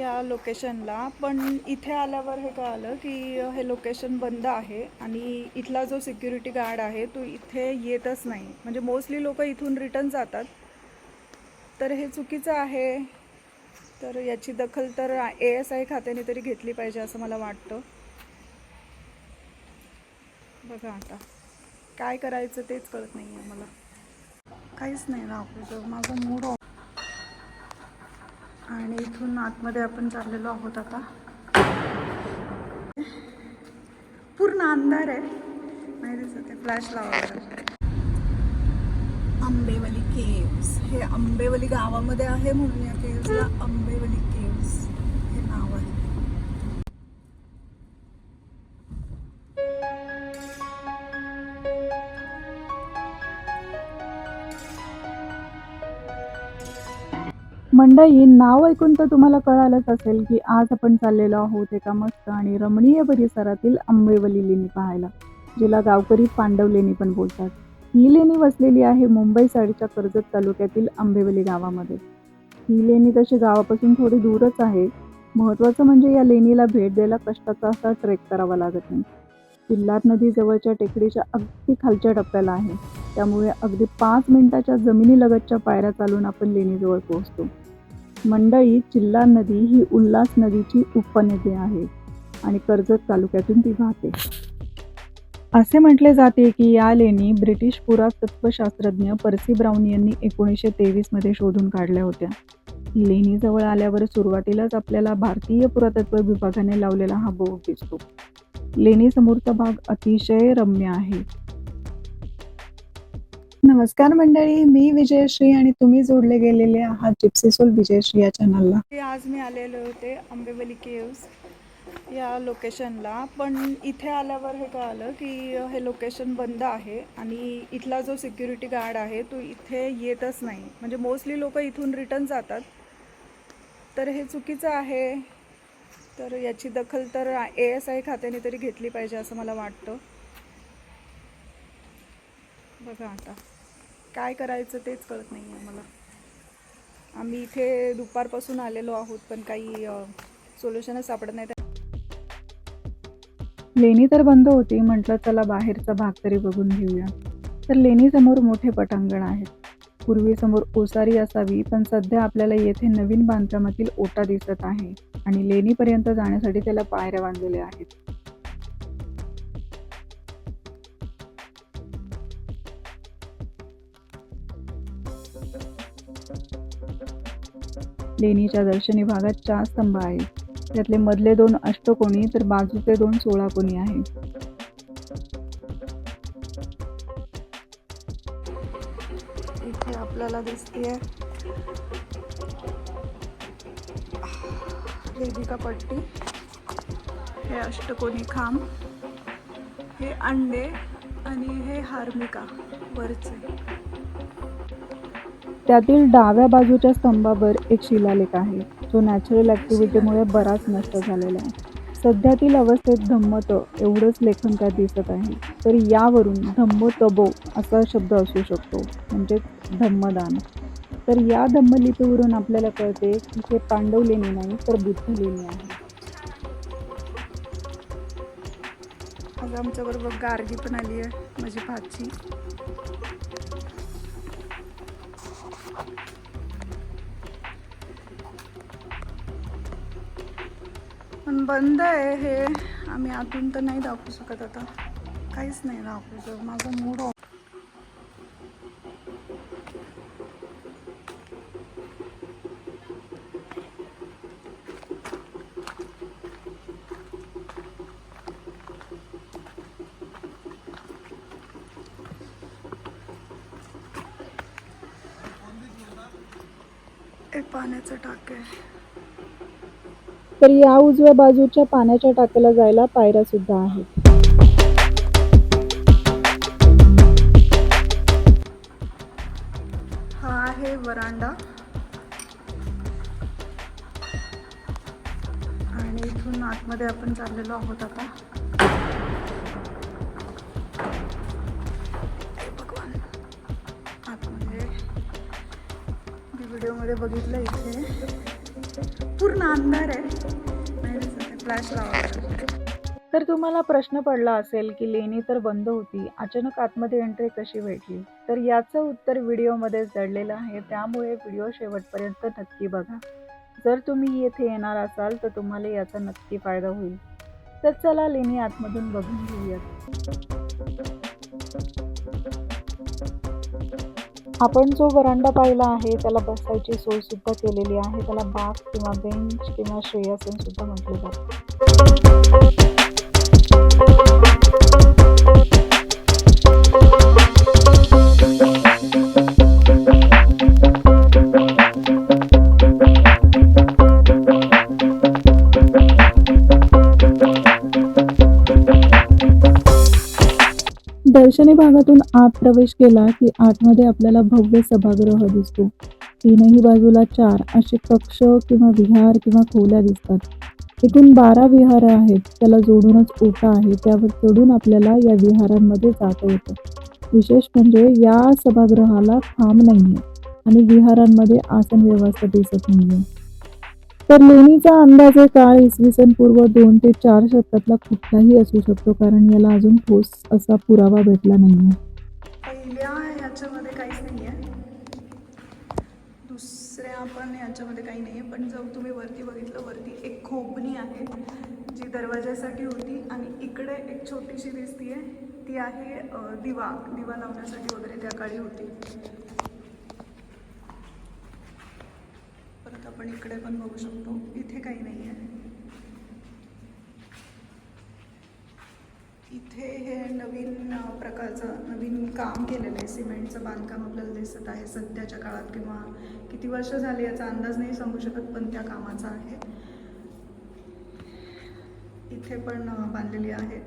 या लोकेशनला पण इथे आल्यावर हे कळालं की हे लोकेशन बंद आहे आणि इथला जो सिक्युरिटी गार्ड आहे तो इथे येतच नाही. म्हणजे मोस्टली लोक इथून रिटर्न जातात. तर हे चुकीचं आहे. तर याची दखल तर ए एस आय खात्याने तरी घेतली पाहिजे असं मला वाटतं. बघा आता. काय करायचं तेच कळत नाही आहे मला. काहीच नाही ना माझा मूड ऑफ आणि इथून आतमध्ये आपण चाललेलो आहोत आता. पूर्ण अंधार आहे. नाही दिसत आहे. फ्लॅश लावायला आंबेवली केव्स हे आंबेवली गावामध्ये आहे म्हणून या केव्सला आंबेवली केव्स मंडई नाव ऐकून तर तुम्हाला कळालंच असेल की आज आपण चाललेलो आहोत एका मस्त आणि रमणीय परिसरातील आंबेवली लेणी पाहायला जिला गावकरी पांडव लेणी पण बोलतात. ही लेणी वसलेली आहे मुंबई साईडच्या कर्जत तालुक्यातील आंबेवली गावामध्ये. ही लेणी तशी गावापासून थोडी दूरच आहे. महत्त्वाचं म्हणजे या लेणीला भेट द्यायला कष्टाचा असा ट्रेक करावा लागत नाही. किल्लार नदी जवळच्या टेकडीच्या अगदी खालच्या टप्प्याला आहे. त्यामुळे अगदी पाच मिनिटाच्या जमिनीलगतच्या पायऱ्या चालून आपण लेणीजवळ पोहोचतो. मंडळी चिल्ला नदी ही उल्हास नदीची उपनदी आहे आणि कर्जत तालुक्यातून ती वाहते. असे म्हटले जाते की या लेणी ब्रिटिश पुरातत्वशास्त्रज्ञ पर्सी ब्राऊन यांनी एकोणीसशे तेवीसमध्ये शोधून काढल्या होत्या. लेणीजवळ आल्यावर सुरुवातीलाच आपल्याला भारतीय पुरातत्व विभागाने लावलेला हा बोर्ड दिसतो. लेणीसमोरचा भाग अतिशय रम्य आहे. नमस्कार मंडळी मी विजयश्री आणि तुम्ही जोडले गेलेले आहात जिप्सी सोल विजयश्री या चॅनलला आज मी आलेले होते आंबेवली केव्स या लोकेशनला पण इथे आल्यावर हे कळालं की हे लोकेशन बंद आहे आणि इथला जो सिक्युरिटी गार्ड आहे तो इथे येतच नाही. म्हणजे मोस्टली लोक इथून रिटर्न जातात. तर हे चुकीचं आहे. तर याची दखल तर ए एस आय खात्याने तरी घेतली पाहिजे असं मला वाटतं. बघा आता. काय करायचं तेच कळत नाही आहे मला आम्ही इथे दुपारपासून आलेलो आहोत पण काही सोल्युशनच सापडत नाही. लेणी तर बंद होती म्हटलं चला बाहेरचा भाग तरी बघून घेऊया. तर लेणीसमोर मोठे पटांगण आहेत. पूर्वी समोर ओसारी असावी पण सध्या आपल्याला येथे नवीन बांधकामातील ओटा दिसत आहे आणि लेणीपर्यंत जाण्यासाठी त्याला पायऱ्या बांधलेल्या आहेत. लेणीच्या दर्शनी भागात चार स्तंभ आहेत. त्यातले मधले दोन अष्टकोणी तर बाजूचे दोन सोळा कोणी आहेत इथे आपल्याला दिसतेय. देविका पट्टी. हे अष्टकोनी खांब. हे अंडे आणि हे हार्मिका वरचे. त्यातील डाव्या बाजूच्या स्तंभावर एक शिलालेख आहे. जो नॅचरल ॲक्टिव्हिटीमुळे बराच नष्ट झालेला आहे. सध्यातील अवस्थेत धम्मत एवढंच लेखन त्यात दिसत आहे. तर यावरून धम्मतबो असा शब्द असू शकतो. म्हणजेच धम्मदान. तर या धम्मलिपीवरून आपल्याला कळते की हे पांडव लेणी नाही तर बुद्ध लेणी आहे. आज आमच्याबरोबर गार्गी पण आली आहे माझी भाची. बंद आहे हे. आम्ही आतून तर नाही दाखवू शकत आता. काहीच नाही दाखवू शकत. माझा मूड ऑफ एक पाण्याचं टाक आहे. तर या उजव्या बाजूच्या पाण्याच्या टाक्याला जायला पायऱ्या सुद्धा आहेत. हा आहे वरांडा. आणि इथून आतमध्ये आपण चाललेलो आहोत आता. भगवान. आतमध्ये मी व्हिडिओमध्ये बघितलं इथे. पूर्ण अंधार आहे. फ्लॅश लावा. तर तुम्हाला प्रश्न पडला असेल की लेणी तर बंद होती अचानक आतमध्ये एंट्री कशी भेटली? तर याचं उत्तर व्हिडिओमध्ये दडलेलं आहे त्यामुळे व्हिडिओ शेवटपर्यंत नक्की बघा. जर तुम्ही येथे येणार असाल तर तुम्हाला याचा नक्की फायदा होईल. तर चला लेणी आतमधून बघून घेऊयात. आपण जो वरांडा पाहिला आहे त्याला बसायची सोय सुद्धा केलेली आहे. त्याला बाग किंवा बेंच किंवा श्रेयासन सुद्धा म्हटले जाते. दक्षिणी भागातून आत प्रवेश केला की आतमध्ये आपल्याला भव्य सभागृह दिसतो. तीनही बाजूला चार असे कक्ष किंवा विहार किंवा खोल्या दिसतात. इथून बारा विहार आहेत. त्याला जोडूनच ओटा आहे. त्यावर चढून आपल्याला या विहारांमध्ये जाता येतं. विशेष म्हणजे या सभागृहाला खांब नाहीये आणि विहारांमध्ये आसन व्यवस्था दिसत आहे तर लेणीचा अंदाजे काळ इसवी सन पूर्व दोन ते चार शतकातला कुठलाही असू शकतो कारण याला अजून ठोस असा पुरावा भेटला नाहीये. पहिल्या ह्याच्यामध्ये काहीच नाही आहे दुसऱ्या पण याच्यामध्ये काही नाही आहे पण जर तुम्ही वरती बघितलं वरती एक खोबणी आहे जी दरवाजासाठी होती आणि इकडे एक छोटीशी दिसती आहे ती आहे दिवा. दिवा लावण्यासाठी वगैरे त्या काळी होती. परत आपण इकडे पण बघू शकतो. इथे काही नाही आहे. इथे हे नवीन प्रकारचं नवीन काम केलेलं आहे. सिमेंटचं बांधकाम आपल्याला दिसत आहे सध्याच्या काळात किंवा किती वर्ष झाली याचा अंदाज नाही सांगू शकत पण त्या कामाचा आहे. इथे पण बांधलेली आहे.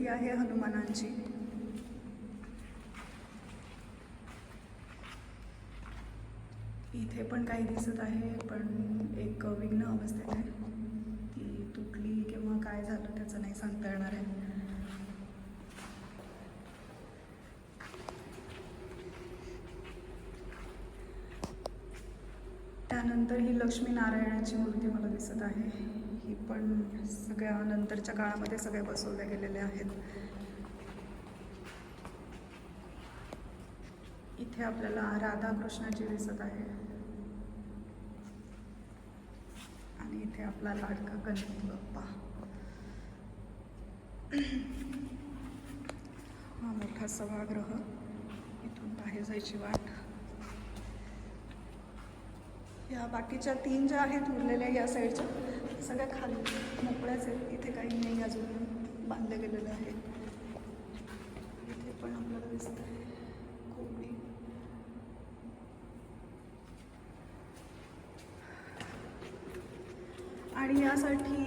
ही आहे हनुमानांची. इथे पण काही दिसत आहे पण एक विघ्न अवस्थेत आहे. ती तुटली किंवा काय झालं त्याचं नाही सांगता येणार आहे. त्यानंतर ही लक्ष्मीनारायणाची मूर्ती मला दिसत आहे. ही पण सगळ्या नंतरच्या काळामध्ये सगळ्या बसवल्या गेलेल्या आहेत. इथे आपल्याला राधाकृष्णाची दिसत आहे. आणि इथे आपला लाडका गणपती बाप्पा. हा मोठा सभागृह. इथून बाहेर जायची वाट. या बाकीच्या तीन ज्या आहेत उरलेल्या या साईडच्या सगळ्या खाली मोकळ्याच आहेत. इथे काही नाही अजून. बांधलं गेलेलं आहे इथे पण आपल्याला दिसत आहे खोबडी आणि यासाठी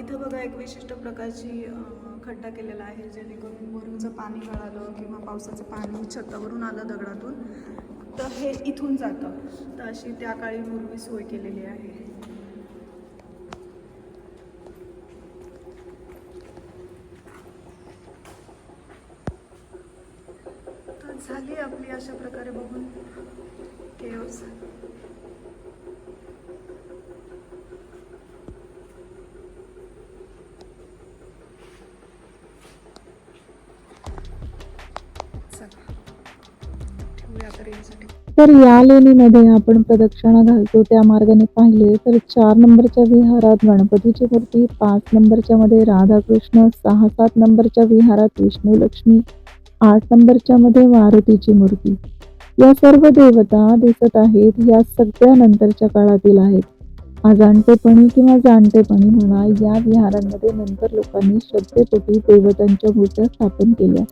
इथं बघा एक विशिष्ट प्रकारची खड्डा केलेला आहे जेणेकरून वरूनचं पाणी गळालं किंवा पावसाचं पाणी छतावरून आलं दगडातून. तर हे इथून जातं. तर अशी त्या काळी पूर्वी सोय केलेली आहे. तर आपली अशा प्रकारे बघून? केव्स तर या लेणीमध्ये आपण प्रदक्षिणा घालतो. त्या मार्गाने पाहिले तर चार नंबरच्या विहारात गणपतीची मूर्ती पाच नंबरच्या मध्ये राधाकृष्ण सहा सात नंबरच्या विहारात विष्णू लक्ष्मी आठ नंबरच्या मध्ये मारुतीची मूर्ती. या सर्व देवता दिसत आहेत या सगळ्या नंतरच्या काळातील आहेत. अजाणतेपणी किंवा जाणतेपणी म्हणा या विहारांमध्ये नंतर लोकांनी श्रद्धेपोटी देवतांच्या मूर्त्या स्थापन केल्या.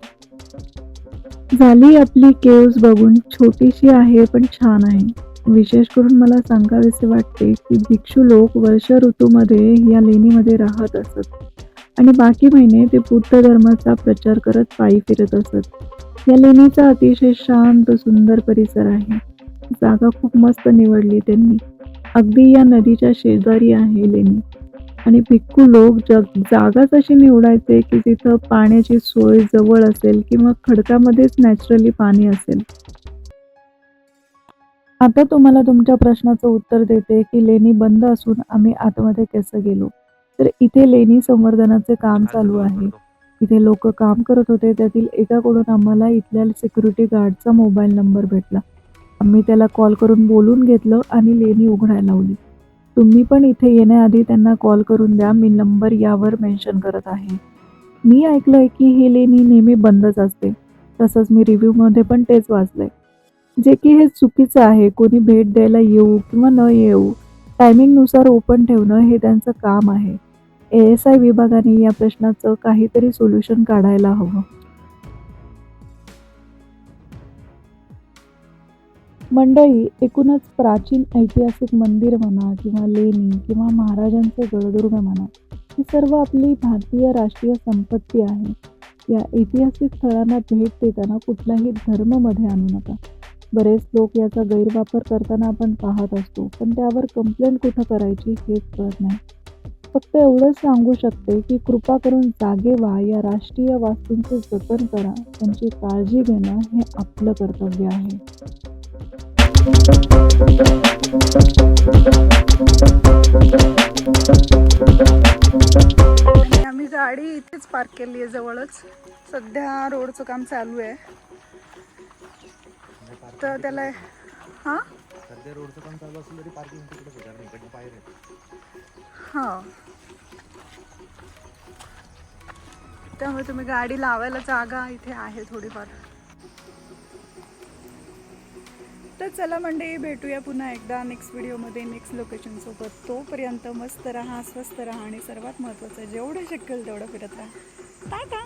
झाली आपली केव्स बघून छोटीशी आहे पण छान आहे. विशेष करून मला सांगावेसे वाटते की भिक्षू लोक वर्ष ऋतूमध्ये या लेणीमध्ये राहत असत. आणि बाकी महिने ते बुद्ध धर्माचा प्रचार करत पायी फिरत असत. या लेणीचा अतिशय शांत सुंदर परिसर आहे. जागा खूप मस्त निवडली त्यांनी. अगदी या नदीच्या शेजारी आहे लेणी. आणि भिक्खू लोक जग जागाच अशी निवडायचे की जिथं पाण्याची सोय जवळ असेल किंवा खडकामध्येच नॅचरली पाणी असेल. आता तुम्हाला तुमच्या प्रश्नाचं उत्तर देते की लेणी बंद असून आम्ही आतमध्ये कसं गेलो. तर इथे लेणी संवर्धनाचे काम चालू आहे. इथे लोक काम करत होते. त्यातील एकाकडून आम्हाला इथल्या सिक्युरिटी गार्डचा मोबाईल नंबर भेटला. आम्ही त्याला कॉल करून बोलून घेतलं आणि लेणी उघडायला लावली. तुम्ही पण इथे येण्याआधी त्यांना कॉल करून द्या. मी नंबर यावर मेन्शन करत आहे. मी ऐकलंय की ही लेणी नेहमी बंदच असते. तसंच मी रिव्ह्यूमध्ये पण तेच वाचलंय. जे की हे चुकीचं आहे. कोणी भेट द्यायला येऊ किंवा न येऊ टायमिंगनुसार ओपन ठेवणं हे त्यांचं काम आहे. ए एस आय विभागाने या प्रश्नाचं काहीतरी सोल्युशन काढायला हवं. मंडळी एकूणच प्राचीन ऐतिहासिक मंदिर म्हणा किंवा लेणी किंवा महाराजांचे गडदुर्ग म्हणा ही सर्व आपली भारतीय राष्ट्रीय संपत्ती आहे. या ऐतिहासिक स्थळांना भेट देताना कुठलाही धर्ममध्ये आणू नका. बरेच लोक याचा गैरवापर करताना आपण पाहत असतो पण त्यावर कंप्लेंट कुठं करायची हेच कळत नाही. फक्त एवढंच सांगू शकते की कृपा करून जागे व्हा. या राष्ट्रीय वास्तूंचे जतन करा. त्यांची काळजी घेणं हे आपलं कर्तव्य आहे. आम्ही गाडी इथेच पार्क केली आहे जवळच. सध्या रोडचं काम चालू आहे. तर त्याला हां? सध्या रोडचं काम चालू असेल तरी पार्किंग तिकडेच होणार नाही इकडे बाहेर आहे. हां. त्यामुळे तुम्ही गाडी लावायला जागा इथे आहे थोडीफार. तर चला मंडळी भेटूया पुन्हा एकदा नेक्स्ट व्हिडिओमध्ये नेक्स्ट लोकेशनसोबत तोपर्यंत मस्त राहा स्वस्त राहा आणि सर्वात महत्त्वाचं जेवढं शक्य होईल तेवढं फिरत राहा. टाटा!